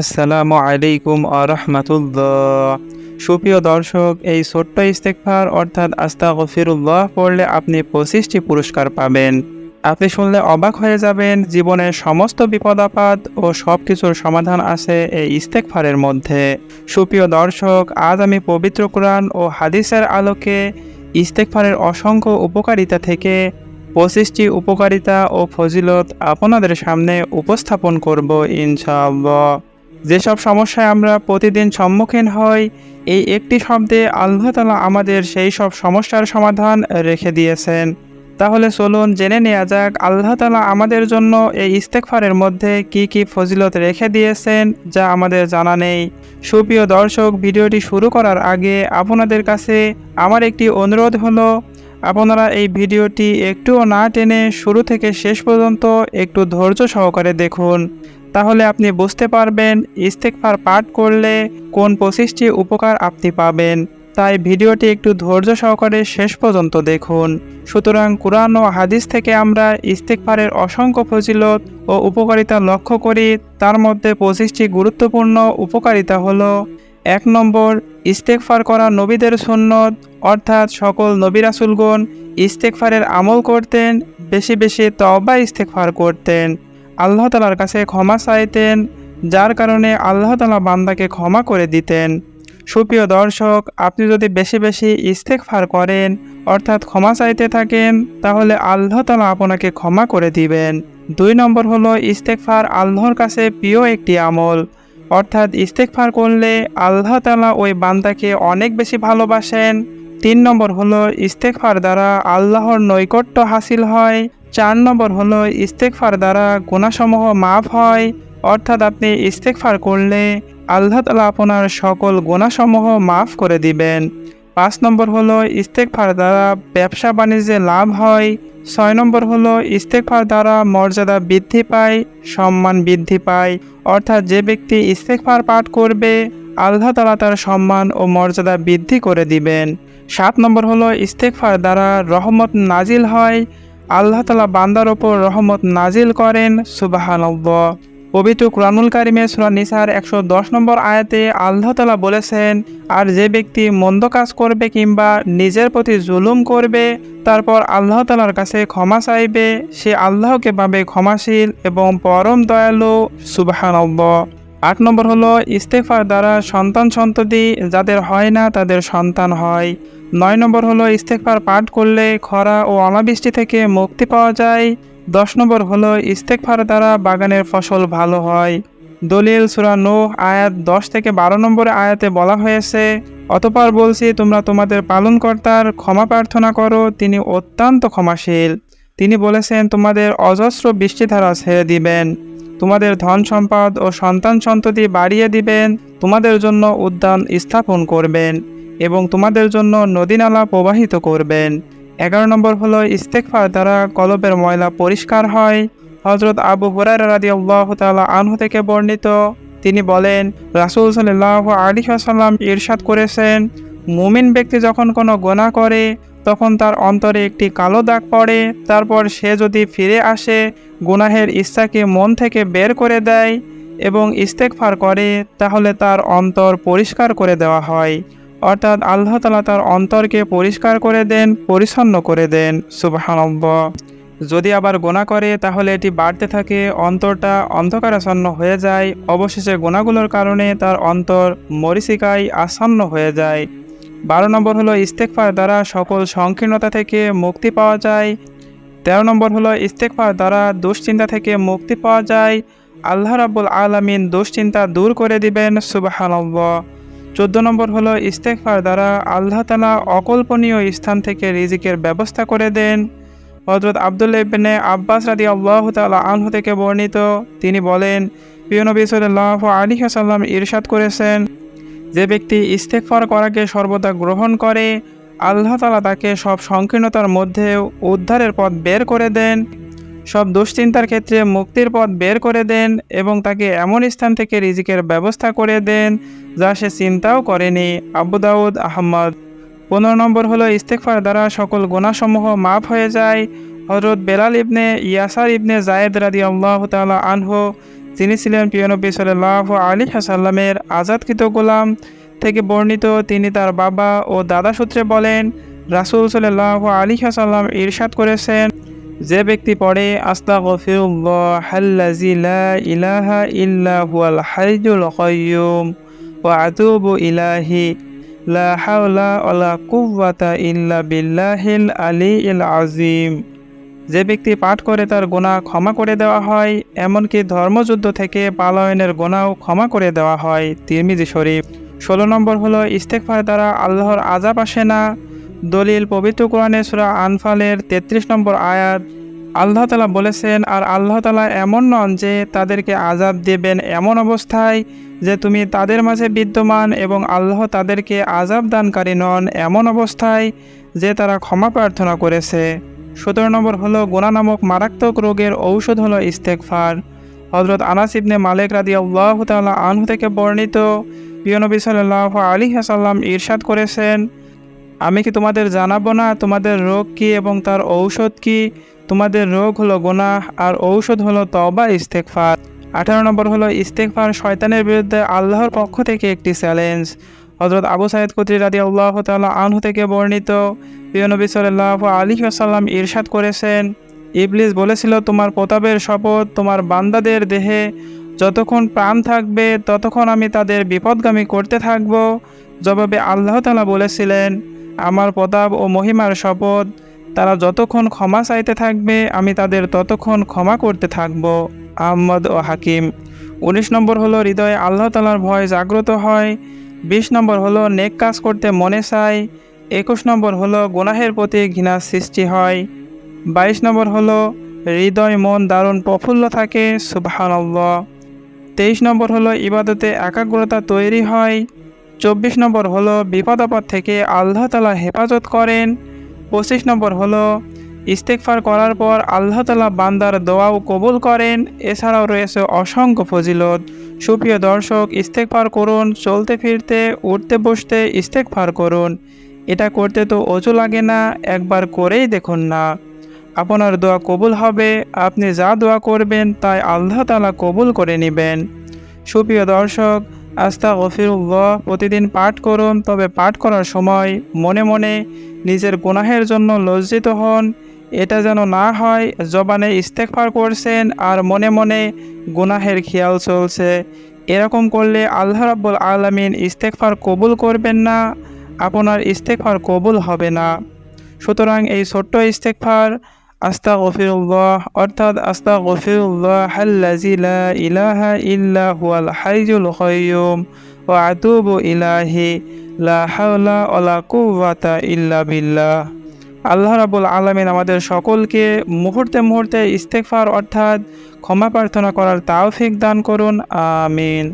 আসসালামু আলাইকুম আরহামাতুল্লাহ। সুপ্রিয় দর্শক, এই ছোট্ট ইস্তেকফার অর্থাৎ আস্তা গফিরুল্লাহ পড়লে আপনি পঁচিশটি পুরস্কার পাবেন। আপনি শুনলে অবাক হয়ে যাবেন, জীবনের সমস্ত বিপদ আপদ ও সব কিছুর সমাধান আছে এই ইস্তেকফারের মধ্যে। সুপ্রিয় দর্শক, আজ আমি পবিত্র কোরআন ও হাদিসের আলোকে ইস্তেকফারের অসংখ্য উপকারিতা থেকে পঁচিশটি উপকারিতা ও ফজিলত আপনাদের সামনে উপস্থাপন করব ইনশাআল্লাহ। যেসব সমস্যায় আমরা প্রতিদিন সম্মুখীন হই, এই একটি শব্দে আল্লাহ তালা আমাদের সেই সব সমস্যার সমাধান রেখে দিয়েছেন। তাহলে চলুন জেনে নেওয়া যাক, আল্লাহ তালা আমাদের জন্য এই ইস্তেকফারের মধ্যে কি কি ফজিলত রেখে দিয়েছেন, যা আমাদের জানা নেই। সুপ্রিয় দর্শক, ভিডিওটি শুরু করার আগে আপনাদের কাছে আমার একটি অনুরোধ হলো, আপনারা এই ভিডিওটি একটুও না টেনে শুরু থেকে শেষ পর্যন্ত একটু ধৈর্য সহকারে দেখুন। তাহলে আপনি বুঝতে পারবেন ইস্তেকফার পাঠ করলে কোন পঁচিশটি উপকার আপনি পাবেন। তাই ভিডিওটি একটু ধৈর্য সহকারে শেষ পর্যন্ত দেখুন। সুতরাং কোরআন ও হাদিস থেকে আমরা ইস্তেকফারের অসংখ্য ফজিলত ও উপকারিতা লক্ষ্য করি। তার মধ্যে পঁচিশটি গুরুত্বপূর্ণ উপকারিতা হলো এক নম্বর ইস্তেকফার করা নবীদের সুন্নত, অর্থাৎ সকল নবী রাসুলগণ ইস্তেকফারের আমল করতেন, বেশি বেশি তবা ইস্তেকফার করতেন। আল্লাহ তালার কাছে ক্ষমা চাইতেন, যার কারণে আল্লাহ তালা বান্দাকে ক্ষমা করে দিতেন। সুপ্রিয় দর্শক, আপনি যদি বেশি বেশি ইস্তেকফার করেন, অর্থাৎ ক্ষমা চাইতে থাকেন, তাহলে আল্লাহ তালা আপনাকে ক্ষমা করে দিবেন। দুই নম্বর হলো ইস্তেকফার আল্লাহর কাছে প্রিয় একটি আমল। অর্থাৎ ইস্তেকফার করলে আল্লাহ তালা ওই বান্দাকে অনেক বেশি ভালোবাসেন। তিন নম্বর হলো ইস্তেকফার দ্বারা আল্লাহর নৈকট্য হাসিল হয়। চার নম্বর হলো ইস্তেকফার দ্বারা গুণাসমূহ মাফ হয়। অর্থাৎ আপনি ইস্তেকফার করলে আল্লাহ তালা আপনার সকল গুণাসমূহ মাফ করে দিবেন। পাঁচ নম্বর হলো ইস্তেকফার দ্বারা ব্যবসা বাণিজ্যে লাভ হয়। ছয় নম্বর হলো ইস্তেকফার দ্বারা মর্যাদা বৃদ্ধি পায়, সম্মান বৃদ্ধি পায়। অর্থাৎ যে ব্যক্তি ইস্তেকফার পাঠ করবে, আল্লাহ তালা তার সম্মান ও মর্যাদা বৃদ্ধি করে দিবেন। সাত নম্বর হলো ইস্তেকফার দ্বারা রহমত নাজিল হয়। আল্লাহ তালা বান্দার ওপর রহমত নাজিল করেন সুবাহানব্বর পবিত্র কুরআনুল কারিমে সুরা নিসার একশো দশ নম্বর আয়াতে আল্লাহ তালা বলেছেন, আর যে ব্যক্তি মন্দ কাজ করবে কিংবা নিজের প্রতি জুলুম করবে, তারপর আল্লাহ তালার কাছে ক্ষমা চাইবে, সে আল্লাহকে পাবে ক্ষমাশীল এবং পরম দয়ালু সুবাহানব্ব আট নম্বর হলো ইস্তেফার দ্বারা সন্তান সন্ততি যাদের হয় না তাদের সন্তান হয়। নয় নম্বর হলো ইস্তেকফার পাঠ করলে খরা ও অনাবৃষ্টি থেকে মুক্তি পাওয়া যায়। দশ নম্বর হলো ইস্তেকফার দ্বারা বাগানের ফসল ভালো হয়। দলিল সুরা নো আয়াত দশ থেকে বারো নম্বরে আয়াতে বলা হয়েছে, অতপর বলছি, তোমরা তোমাদের পালনকর্তার ক্ষমা প্রার্থনা করো, তিনি অত্যন্ত ক্ষমাশীল। তিনি বলেছেন, তোমাদের অজস্র বৃষ্টিধারা ছেড়ে দিবেন। তোমাদের ধন সম্পদ ও সন্তান সন্ততি বাড়িয়ে দিবেন। তোমাদের জন্য উদ্যান স্থাপন করবেন। এবং তোমাদের জন্য নদীনালা প্রবাহিত করবেন। এগারো নম্বর হলো ইস্তেকফার দ্বারা কলবের ময়লা পরিষ্কার হয়। হজরত আবু হুরার রাদি আল্লাহ তালা আনহু থেকে বর্ণিত, তিনি বলেন, রাসুল সাল্লাহ আলী সাল্লাম ইরশাদ করেছেন, মুমিন ব্যক্তি যখন কোনো গোনা করে, তখন তার অন্তরে একটি কালো দাগ পড়ে, তারপর সে যদি ফিরে আসে, গুনাহের ইচ্ছাকে মন থেকে বের করে দেয় এবং ইস্তেকফার করে, তাহলে তার অন্তর পরিষ্কার করে দেওয়া হয়। অর্থাৎ আল্লাহ তালা তার অন্তরকে পরিষ্কার করে দেন, পরিচ্ছন্ন করে দেন। সুবাহানব্ব যদি আবার গোনা করে, তাহলে এটি বাড়তে থাকে, অন্তরটা অন্ধকারাচ্ছন্ন হয়ে যায়। অবশেষে গোনাগুলোর কারণে তার অন্তর মরিচিকায় আচ্ছন্ন হয়ে যায়। বারো নম্বর হলো ইস্তেকফার দ্বারা সকল সংকীর্ণতা থেকে মুক্তি পাওয়া যায়। তেরো নম্বর হলো ইস্তেকফার দ্বারা দুশ্চিন্তা থেকে মুক্তি পাওয়া যায়। আল্লাহ রাবুল আলমিন দুশ্চিন্তা দূর করে দিবেন সুবাহানব্ব চোদ্দ নম্বর হলো ইস্তেকফার দ্বারা আল্লাহ তালা অকল্পনীয় স্থান থেকে রিজিকের ব্যবস্থা করে দেন। হজরত আবদুল্লা ইবনে আব্বাস রাদি আল্লাহ তালা আনহু থেকে বর্ণিত, তিনি বলেন, প্রিয় নবী সাল্লাহ আলী সাল্লাম ইরশাদ করেছেন, যে ব্যক্তি ইস্তেকফার করাকে সর্বদা গ্রহণ করে, আল্লাহ তালা তাকে সব সংকীর্ণতার মধ্যে উদ্ধারের পথ বের করে দেন। সব দুশ্চিন্তার ক্ষেত্রে মুক্তির পথ বের করে দেন এবং তাকে এমন স্থান থেকে রিজিকের ব্যবস্থা করে দেন যা সে চিন্তাও করেনি। আবু দাউদ আহমদ। পনেরো নম্বর হলো ইস্তেকফার দ্বারা সকল গুণাসমূহ মাফ হয়ে যায়। হজরত বেলাল ইবনে ইয়াসার ইবনে জায়েদ রাদি আল্লাহ আনহু, যিনি ছিলেন পিয়নবী সাল্লাহ আলী হাসাল্লামের আজাদকৃত গোলাম থেকে বর্ণিত, তিনি তার বাবা ও দাদা সূত্রে বলেন, রাসুল সাল্লাহ আলী হাসাল্লাম ইরশাদ করেছেন যে ব্যক্তি পড়ে আস্তা গফিউল্লাহাল্লাজি লা ইলাহা ইল্লা আতুবু ইলাহি ইল্লা বিল্লাহিল আযীম। যে ব্যক্তি পাঠ করে তার গোনা ক্ষমা করে দেওয়া হয়, এমনকি ধর্মযুদ্ধ থেকে পালায়নের গোনাও ক্ষমা করে দেওয়া হয়, তিরমিজি শরীফ। ষোলো নম্বর হলো ইস্তেকফার দ্বারা আল্লাহর আজাব আসে না। দলিল পবিত্র কোরআনে সুরা আনফালের তেত্রিশ নম্বর আয়াত, আল্লাহ তালা বলেছেন, আর আল্লাহ তালা এমন নন যে তাদেরকে আজাব দেবেন এমন অবস্থায় যে তুমি তাদের মাঝে বিদ্যমান এবং আল্লাহ তাদেরকে আজাব দানকারী নন এমন অবস্থায় যে তারা ক্ষমা প্রার্থনা করেছে। সতেরো নম্বর হলো গোনা নামক মারাত্মক রোগের ঔষধ হলো ইস্তেকফার হজরত আনাস ইবনে মালিক রাদি আল্লাহ তাল্লাহ আনহু থেকে বর্ণিত পিয়নবী সাল্লাহ আলী হাসাল্লাম ইরশাদ করেছেন আমি কি তোমাদের জানাব না তোমাদের রোগ কি এবং তার ঔষধ কি? তোমাদের রোগ হলো গোনাহ আর ঔষধ হলো তবা ইস্তেকফার আঠারো নম্বর হলো ইস্তেকফার শয়তানের বিরুদ্ধে আল্লাহর পক্ষ থেকে একটি চ্যালেঞ্জ। হজরত আবু সাইদ কুতরি রাদি আল্লাহ তাল্লাহ আনহু থেকে বর্ণিত প্রিয়নবী সাল্লাহ আলী আসাল্লাম ইরশাদ করেছেন, ইবলিস বলেছিল, তোমার প্রতাপের শপথ তোমার বান্দাদের দেহে। যতক্ষণ প্রাণ থাকবে, ততক্ষণ আমি তাদের বিপদগামী করতে থাকব। জবাবে আল্লাহ তালা বলেছিলেন আমার প্রতাপ ও মহিমার শপথ। তারা যতক্ষণ ক্ষমা চাইতে থাকবে, আমি তাদের ততক্ষণ ক্ষমা করতে থাকব, আহমদ ও হাকিম। উনিশ নম্বর হলো, হৃদয়ে আল্লাহ তালার ভয় জাগ্রত হয়। বিশ নম্বর হলো, নেক কাজ করতে মনে চায়। একুশ নম্বর হলো, গুনাহের প্রতি ঘৃণার সৃষ্টি হয়। বাইশ নম্বর হলো, হৃদয় মন দারুণ প্রফুল্ল থাকে, সুবাহানল্লাহ। তেইশ নম্বর হলো, ইবাদতে একাগ্রতা তৈরি হয়। চব্বিশ নম্বর হলো বিপদ আপদ থেকে আল্লাহ তালা হেফাজত করেন। পঁচিশ নম্বর হলো ইস্তেকফার করার পর আল্লাহ তালা বান্দার দোয়াও কবুল করেন। এছাড়াও রয়েছে অসংখ্য ফজিলত। সুপ্রিয় দর্শক ইস্তেকফার করুন, চলতে ফিরতে, উঠতে বসতে ইস্তেকফার করুন। এটা করতে তো অজু লাগে না, একবার করেই দেখুন না। আপনার দোয়া কবুল হবে, আপনি যা দোয়া করবেন তাই আল্লাহ তালা কবুল করে নেবেন। সুপ্রিয় দর্শক আস্তা গফিরুল্লাহ প্রতিদিন পাঠ করুন। তবে পাঠ করার সময় মনে মনে নিজের গুনাহের জন্য লজ্জিত হন। এটা যেন না হয়, জবানে ইস্তেকফার করছেন আর মনে মনে গুনাহের খেয়াল চলছে। এরকম করলে আল্লাহ রাব্বুল আলমিন ইস্তেকফার কবুল করবেন না, আপনার ইস্তেকফার কবুল হবে না। সুতরাং এই ছোট্ট ইস্তেকফার আস্তা গফিরুল্লাহ অর্থাৎ আস্তা গফিরুল্লাহ হাল্লাজি লা ইলাহা ইল্লা হুয়াল হাইজুল কয়্যুম ওয়া আতুবু ইলাহি লা হাওলা ওয়ালা কুওয়াতা ইল্লা বিল্লাহ। আল্লাহ রাবুল আলমিন আমাদের সকলকে মুহূর্তে মুহূর্তে ইস্তেকফার অর্থাৎ ক্ষমা প্রার্থনা করার তাওফিক দান করুন, আমিন।